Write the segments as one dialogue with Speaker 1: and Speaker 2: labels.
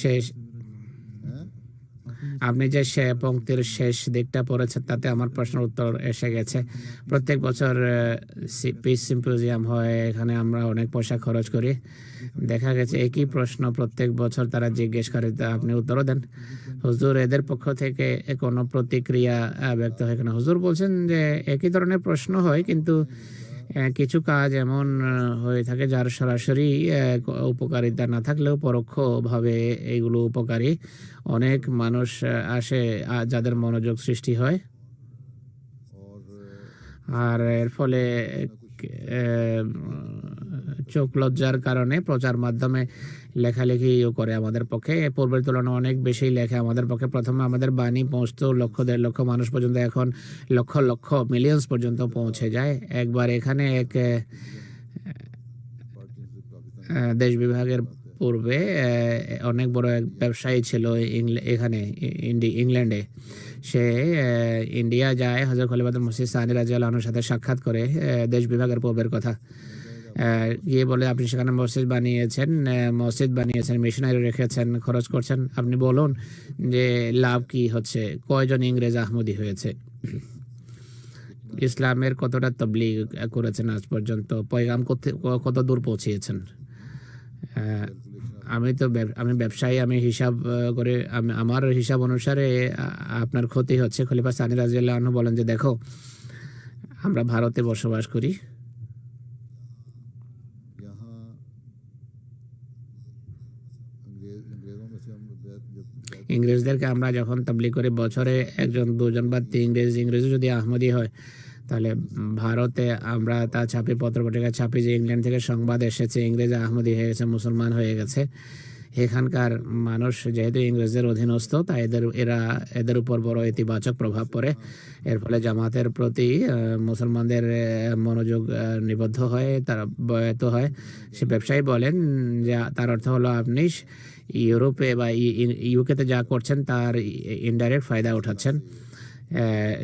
Speaker 1: শেষ। আপনি যে সে পঙ্ক্তির শেষ দিকটা পড়েছেন, তাতে আমার প্রশ্নের উত্তর এসে গেছে। প্রত্যেক বছর পিস সিম্পোজিয়াম হয়, এখানে আমরা অনেক পয়সা খরচ করি। দেখা গেছে একই প্রশ্ন প্রত্যেক বছর তারা জিজ্ঞেস করে আপনি উত্তরও দেন। হুজুর এদের পক্ষ থেকে কোনো প্রতিক্রিয়া ব্যক্ত হয় কিনা? হুজুর বলছেন যে একই ধরনের প্রশ্ন হয়, কিন্তু কিছু কাজ এমন হয়ে থাকে যার সরাসরি উপকারিতা না থাকলেও পরোক্ষভাবে এগুলো উপকারী। অনেক মানুষ আসে যাদের মনোযোগ সৃষ্টি হয়। আর এর ফলে চোখ লজ্জার কারণে প্রচার মাধ্যমে লেখালেখিও করে আমাদের পক্ষে। পূর্বের তুলনায় অনেক বেশি লেখে আমাদের পক্ষে। প্রথমে আমাদের বাণী পৌঁছতো লক্ষ, দেড় লক্ষ মানুষ পর্যন্ত। এখন লক্ষ লক্ষ মিলিয়ন্স পর্যন্ত পৌঁছে যায়। একবার এখানে এক দেশ বিভাগের পূর্বে অনেক বড় এক ব্যবসায়ী ছিল এখানে ইংল্যান্ডে। সে ইন্ডিয়া যায়। হজরত খলিফাতুল মসজিদ সানি রাজি আল্লাহর সাথে সাক্ষাৎ করে দেশ বিভাগের পূর্বের কথা। গিয়ে বলে, আপনি সেখানে মসজিদ বানিয়েছেন মসজিদ বানিয়েছেন, মিশনারি রেখেছেন, খরচ করছেন। আপনি বলুন যে লাভ কি হচ্ছে? কয়জন ইংরেজ আহমদি হয়েছে? ইসলামের কতটা তবলিগ করেছেন আজ পর্যন্ত? পয়গাম কত দূর পৌঁছিয়েছেন? আমি তো আমি ব্যবসায়ী, আমি হিসাব করে, আমি- আমার হিসাব অনুসারে আপনার ক্ষতি হচ্ছে। খলিফা সানি রাজিয়াল্লাহ আনহু বলেন যে, দেখো, আমরা ভারতে বসবাস করি। ইংরেজদেরকে আমরা যখন তাবলিগ করি, বছরে একজন, দুজন বা তিন ইংরেজ ইংরেজি যদি আহমদি হয়, তাহলে ভারতে আমরা তা ছাপি পত্রপত্রিকা ছাপি যে ইংল্যান্ড থেকে সংবাদ এসেছে, ইংরেজ আহমদি হয়ে গেছে, মুসলমান হয়ে গেছে, এখানকার মানুষ যেহেতু ইংরেজদের অধীনস্থ, তাই এদের, এরা এদের উপর বড় ইতিবাচক প্রভাব পড়ে। এর ফলে জামাতের প্রতি মুসলমানদের মনোযোগ নিবদ্ধ হয়, তারা ব্যয়ত হয়। সে ব্যবসায়ী বলেন যে, তার অর্থ হলো আপনি ইউরোপে বা ইউকেতে যা করছেন তার ইনডাইরেক্ট ফায়দা উঠাচ্ছেন।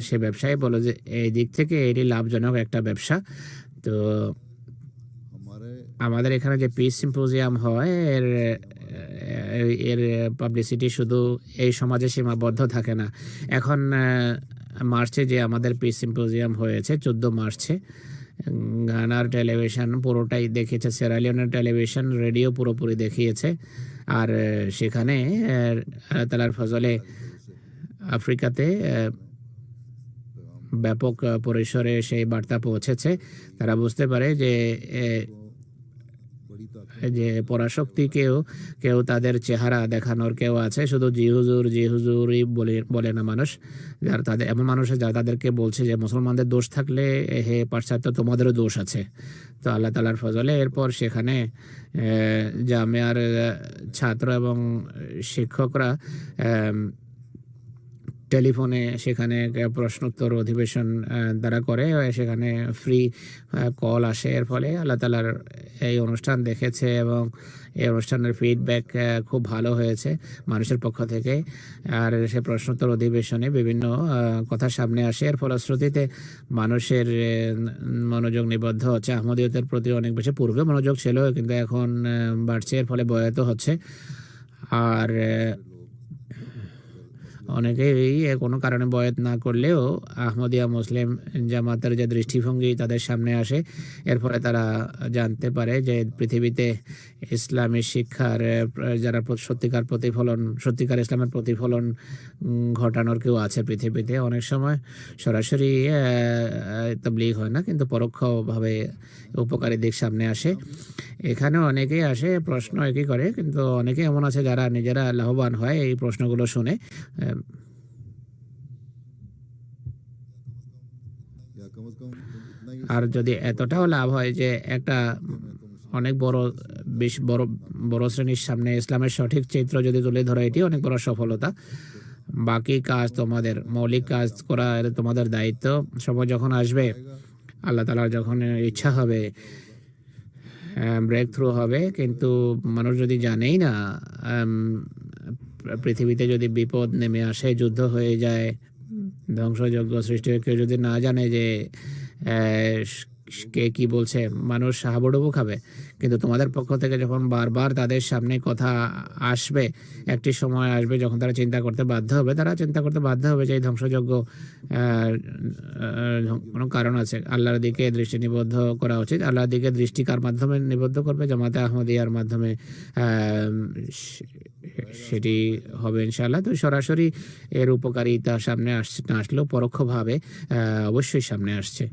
Speaker 1: সে ব্যবসায়ী বলো যে এই দিক থেকে এটি লাভজনক একটা ব্যবসা। তো আমাদের এখানে যে পিস সিম্পোজিয়াম হয় এর এর পাবলিসিটি শুধু এই সমাজে সীমাবদ্ধ থাকে না। এখন মার্চে যে আমাদের পিস সিম্পোজিয়াম হয়েছে চোদ্দ মার্চে গানার টেলিভিশন পুরোটাই দেখিয়েছে সেরালিয়নের টেলিভিশন রেডিও পুরোপুরি দেখিয়েছে। আর সেখানে আল্লাহ তালার ফজলে আফ্রিকাতে ব্যাপক পরিসরে সেই বার্তা পৌঁছেছে। তারা বুঝতে পারে যে যে পরাশক্তিকেও কেউ তাদের চেহারা দেখানোর কেউ আছে? শুধু জি হুজুর, জি হুজুরই বলে না মানুষ। যার তাদের, এমন মানুষ যারা তাদেরকে বলছে যে মুসলমানদের দোষ থাকলে, হে পাশ্চাত্য, তোমাদেরও দোষ আছে। তো আল্লাহ তালার ফজলে এরপর সেখানে জামিয়ার ছাত্র এবং শিক্ষকরা টেলিফোনে সেখানে প্রশ্নোত্তর অধিবেশন দ্বারা করে সেখানে ফ্রি কল আসে। এর ফলে আল্লাহ তালার এই অনুষ্ঠান দেখেছে এবং এই অনুষ্ঠানের ফিডব্যাক খুব ভালো হয়েছে মানুষের পক্ষ থেকে। আর সে প্রশ্নোত্তর অধিবেশনে বিভিন্ন কথা সামনে আসে। এর ফলশ্রুতিতে মানুষের মনোযোগ নিবদ্ধ হচ্ছে। আহমদীয়তের প্রতি অনেক বেশি পূর্বে মনোযোগ ছিল, কিন্তু এখন বাড়ছে। এর ফলে বয়াত হচ্ছে। আর অনেকেই কোনো কারণে বয়াত না করলেও আহমদিয়া মুসলিম জামাতের যে দৃষ্টিভঙ্গি তাদের সামনে আসে, এর ফলে তারা জানতে পারে যে পৃথিবীতে ইসলামী শিক্ষার যারা সত্যিকার প্রতিফলন, সত্যিকার ইসলামের প্রতিফলন ঘটানোর কেউ আছে পৃথিবীতে অনেক সময়। সরাসরি তবলিগ হয় না, কিন্তু পরোক্ষভাবে উপকারী দিক সামনে আসে। এখানে অনেকেই আসে, প্রশ্ন একই করে, কিন্তু অনেকে এমন আছে যারা নিজেরা লাভবান হয় এই প্রশ্নগুলো শুনে। আর যদি এতটাও লাভ হয় যে একটা অনেক বড়, বেশ বড় বড় শ্রেণির সামনে ইসলামের সঠিক চিত্র যদি তুলে ধরে এটি অনেক বড় সফলতা। বাকি কাজ তোমাদের, মৌলিক কাজ করা তোমাদের দায়িত্ব। সময় যখন আসবে, আল্লাহ তালার যখন ইচ্ছা হবে ব্রেক থ্রু হবে, কিন্তু মানুষ যদি জানেই না পৃথিবীতে যদি বিপদ নেমে আসে যুদ্ধ হয়ে যায় ধ্বংসযজ্ঞ সৃষ্টি হয়ে কেউ যদি না জানে যে কে কি বলছে মানুষ হাবুডুবু খাবে। কিন্তু তোমাদের পক্ষ থেকে যখন বারবার তাদের সামনে কথা আসবে একটি সময় আসবে যখন তারা চিন্তা করতে বাধ্য হবে তারা চিন্তা করতে বাধ্য হবে যে এই আহ, কোনো কারণ আছে। আল্লাহর দিকে দৃষ্টি নিবদ্ধ করা উচিত। আল্লাহর দিকে দৃষ্টি কার মাধ্যমে নিবদ্ধ করবে জামাতে আহমদিয়ার মাধ্যমে সেটি হবে ইনশাল্লাহ তো সরাসরি এর উপকারিতা সামনে আসছে না আসলেও পরোক্ষভাবে অবশ্যই সামনে আসছে।